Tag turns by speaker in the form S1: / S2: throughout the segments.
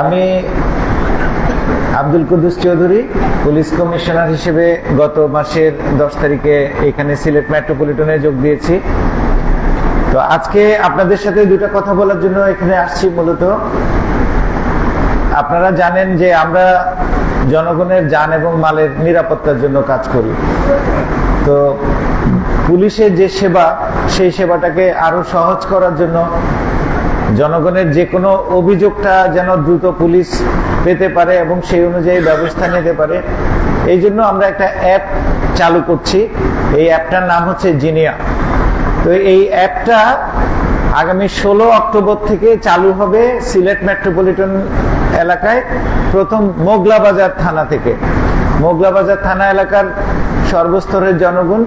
S1: আমি Abdul Kuddus Chowdhury, police commissioner হিসেবে গত মাসের দশ তারিখে এখানে সিলেট মেট্রোপলিটনে যোগ দিয়েছি। তো আজকে আপনাদের সাথে দুটো কথা বলার জন্য এখানে আসছি মূলত। আপনারা জানেন যে আমরা জনগণের যান এবং মালের নিরাপত্তার জন্য কাজ করি। তো পুলিশের যে সেবা, সেই সেবাটাকে আরও সহজ করার জন্য জনগণের যে কোনো অভিযোগটা যেন দ্রুত পুলিশ পেতে পারে এবং সেই অনুযায়ী ব্যবস্থা নিতে পারে। এই জন্য আমরা একটা অ্যাপ চালু করছি। এই অ্যাপটার নাম হচ্ছে জিনিয়া। তো এই অ্যাপটা আগামী ষোলো অক্টোবর থেকে চালু হবে সিলেট মেট্রোপলিটন এলাকায় প্রথম মোগলা বাজার থানা থেকে। মোগলা বাজার থানা এলাকার সর্বস্তরের জনগণ,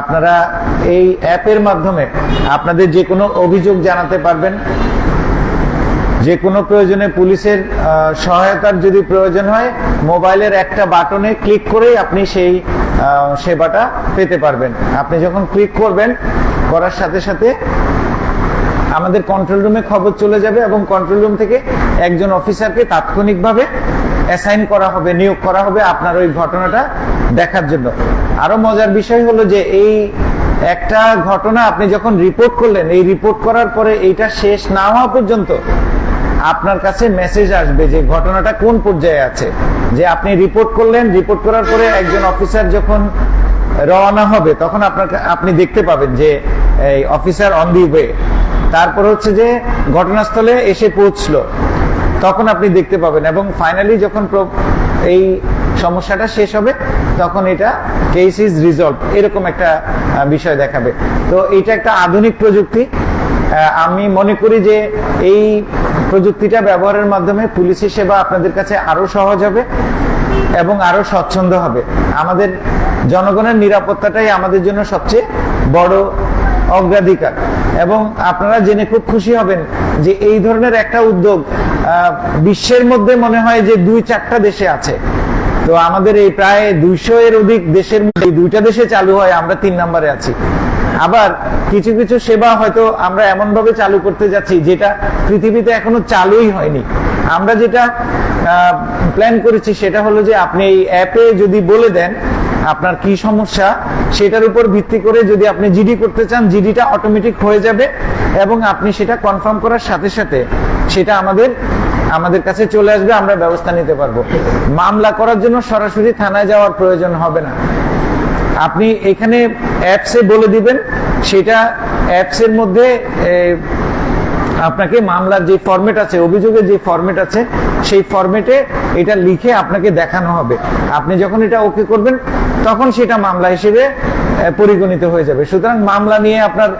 S1: আপনারা এই অ্যাপের মাধ্যমে আপনাদের যে কোনো অভিযোগ জানাতে পারবেন। যে কোনো প্রয়োজনে পুলিশের সহায়তার যদি প্রয়োজন হয়, মোবাইলের একটা বাটনে ক্লিক করেই আপনি সেই সেবাটা পেতে পারবেন। আপনি যখন ক্লিক করবেন, করার সাথে সাথে আমাদের কন্ট্রোল রুমে খবর চলে যাবে এবং কন্ট্রোল রুম থেকে একজন অফিসারকে তাৎক্ষণিকভাবে অ্যাসাইন করা হবে, নিয়োগ করা হবে আপনার ওই ঘটনাটা দেখার জন্য। আরও মজার বিষয় হলো যে এই একটা ঘটনা আপনি যখন রিপোর্ট করলেন, এই রিপোর্ট করার পরে এইটা শেষ না হওয়া পর্যন্ত আপনার কাছে মেসেজ আসবে যে ঘটনাটা কোন পর্যায়ে আছে। যে আপনি রিপোর্ট করলেন রিপোর্ট করার পরে একজন অফিসার যখন রওনা হবে, তখন আপনার আপনি দেখতে পাবেন যে এই অফিসার অন দি ওয়ে তারপর হচ্ছে যে ঘটনাস্থলে এসে পৌঁছলো। তখন আপনি দেখতে পাবেন এবং ফাইনালি যখন এই সমস্যাটা শেষ হবে, তখন এটা কেস ইজ রিজলভ এরকম একটা বিষয় দেখাবে। তো এটা একটা আধুনিক প্রযুক্তি। আমি মনে করি যে এই প্রযুক্তিটা ব্যবহারের মাধ্যমে পুলিশি সেবা আপনাদের কাছে আরও সহজ হবে এবং আরও স্বচ্ছন্দ হবে। আমাদের জনগণের নিরাপত্তাটাই আমাদের জন্য সবচেয়ে বড় অগ্রাধিকার। এবং আপনারা জেনে খুব খুশি হবেন যে এই ধরনের একটা উদ্যোগ বিশ্বের মধ্যে মনে হয় যে দুই চারটা দেশে আছে। তো আমাদের এই প্রায় দুইশো এর অধিক দেশের মধ্যে দুইটা দেশে চালু হয়, আমরা তিন নম্বরে আছি। আবার কিছু কিছু সেবা হয়তো আমরা এমন ভাবে চালু করতে যাচ্ছি যেটা পৃথিবীতে এখনও চালুই হয়নি। আমরা যেটা প্ল্যান করেছি সেটা হলো যে আপনি এই অ্যাপে যদি বলে দেন আপনার কি সমস্যা? সেটার উপর ভিত্তি করে যদি আপনি জিডি করতে চান জিডিটা অটোমেটিক হয়ে যাবে এবং আপনি সেটা কনফার্ম করার সাথে সাথে সেটা আমাদের আমাদের কাছে চলে আসবে, আমরা ব্যবস্থা নিতে পারব। মামলা করার জন্য সরাসরি থানায় যাওয়ার প্রয়োজন হবে না। আপনি এখানে অ্যাপসে বলে দিবেন, সেটা অ্যাপসের মধ্যে আপনাকে মামলার যে ফরম্যাট আছে, অভিযোগের যে ফরম্যাট আছে, সেই ফরম্যাটে এটা লিখে আপনাকে দেখানো হবে। আপনি যখন এটা ওকে করবেন, তখন সেটা মামলা হিসেবে পরিগণিত হয়ে যাবে। সুতরাং মামলা নিয়ে আপনার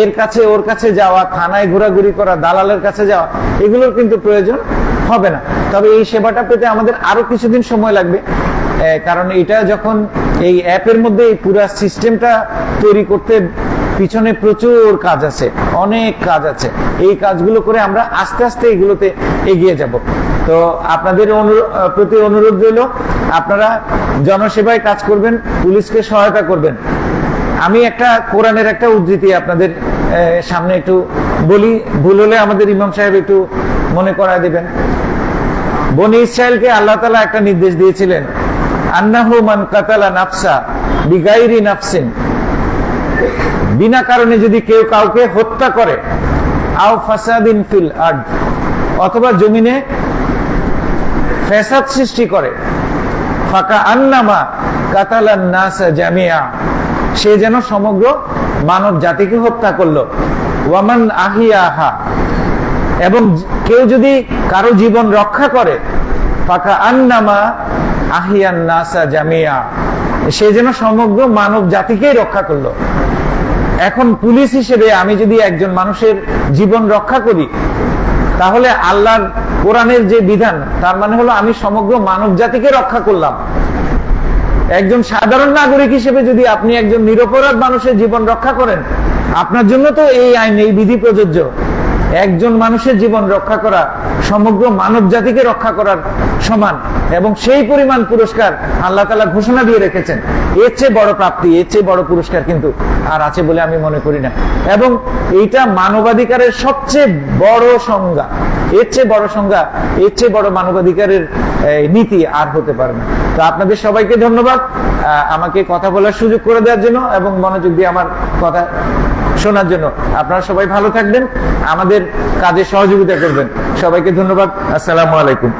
S1: এর কাছে, ওর কাছে যাওয়া, থানায় ঘোরাঘুরি করা, দালালের কাছে যাওয়া, এগুলোর কিন্তু প্রয়োজন হবে না। তবে এই সেবাটা পেতে আমাদের আরও কিছুদিন সময় লাগবে। কারণ এটা যখন এই অ্যাপের মধ্যে এই পুরা সিস্টেমটা তৈরি করতে পিছনে প্রচুর কাজ আছে, অনেক কাজ আছে। এই কাজগুলো করে আমরা আস্তে আস্তে এগুলোতে এগিয়ে যাব। তো আপনাদের প্রতি অনুরোধ রইল, আপনারা জনসেবায় কাজ করবেন, পুলিশকে সহায়তা করবেন। আমি একটা কোরআনের একটা উদ্ধৃতি আপনাদের সামনে একটু বলি, ভুল হলে আমাদের ইমাম সাহেব একটু মনে করায় দিবেন। বনি ইসরায়েলকে আল্লাহ তালা একটা নির্দেশ দিয়েছিলেন, আন্নাহু মান কাতালা নাফসা বিগাইরি নাফসিন। বিনা কারণে যদি কেউ কাউকে হত্যা করে, আও ফাসাদিন ফিল অথবা জমিনে ফ্যাসাদ সৃষ্টি করে, ফাঁকা আন্নামা কাতালান নাসা জামিয়া, সে যেন সমগ্র মানব জাতিকে হত্যা করল। ওয়ামান আহিয়াহা, এবং কেউ যদি কারও জীবন রক্ষা করে, ফাঁকা আন্নামা আহিয়ান নাসা জামিয়া, সে যেন সমগ্র মানব জাতিকেই রক্ষা করল। এখন পুলিশ হিসেবে আমি যদি একজন মানুষের জীবন রক্ষা করি, তাহলে আল্লাহর কোরআনের যে বিধান, তার মানে হলো আমি সমগ্র মানব জাতিকে রক্ষা করলাম। একজন সাধারণ নাগরিক হিসেবে যদি আপনি একজন নিরপরাধ মানুষের জীবন রক্ষা করেন, আপনার জন্য তো এই আইন, এই বিধি প্রযোজ্য। একজন মানুষের জীবন রক্ষা করা সমগ্র মানব জাতিকে রক্ষা করার সমান এবং সেই পরিমাণ পুরস্কার আল্লাহ তালা ঘোষণা দিয়ে রেখেছেন। এর চেয়ে বড় প্রাপ্তি, এর চেয়ে বড় পুরস্কার কিন্তু আর আছে বলে আমি মনে করি না। এবং এইটা মানবাধিকারের সবচেয়ে বড় সংজ্ঞা। এর চেয়ে বড় সংজ্ঞা, এর চেয়ে বড় মানবাধিকারের নীতি আর হতে পারে না। তো আপনাদের সবাইকে ধন্যবাদ। আমাকে কথা বলার সুযোগ করে দেওয়ার জন্য এবং মনোযোগ দিয়ে আমার কথা শোনার জন্য। আপনারা সবাই ভালো থাকবেন আমাদের কাজে সহযোগিতা করবেন। সবাইকে ধন্যবাদ আসসালামু আলাইকুম।